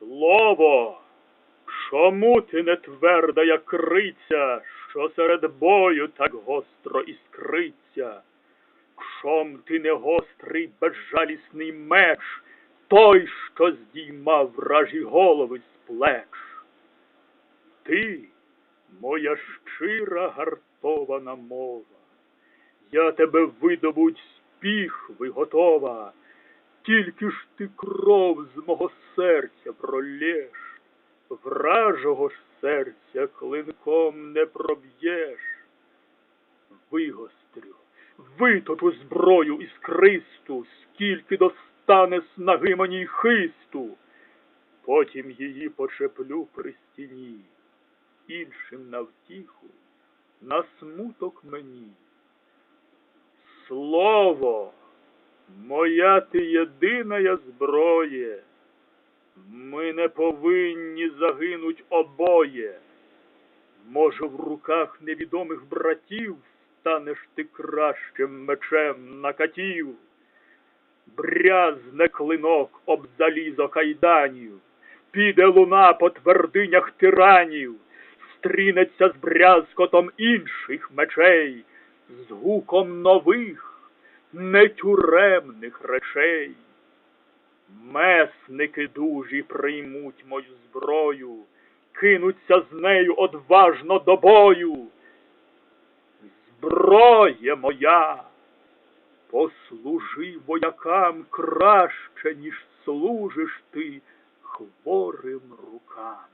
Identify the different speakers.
Speaker 1: Слово, чому ти не тверда, як криця, що серед бою так гостро іскриться? Чом ти не гострий безжалісний меч, той, що здіймав вражі голови з плеч? Ти, моя щира гартована мова, я тебе видобуть з піхви тільки ж ти кров з мого серця пролєш, вражого ж серця клинком не проб'єш. Вигострю, виточу зброю іскристу, скільки достане снаги мені хисту, потім її почеплю при стіні, іншим на втіху, на смуток мені. Слово, моя ти єдина зброє, ми не повинні загинуть обоє. Може, в руках невідомих братів станеш ти кращим мечем на катів, брязне клинок об залізо кайданів, піде луна по твердинях тиранів, стрінеться з брязкотом інших мечей, з гуком нових, нетюремних речей. Месники дужі приймуть мою зброю, кинуться з нею одважно до бою. Зброє моя, послужи воякам краще, ніж служиш ти хворим рукам.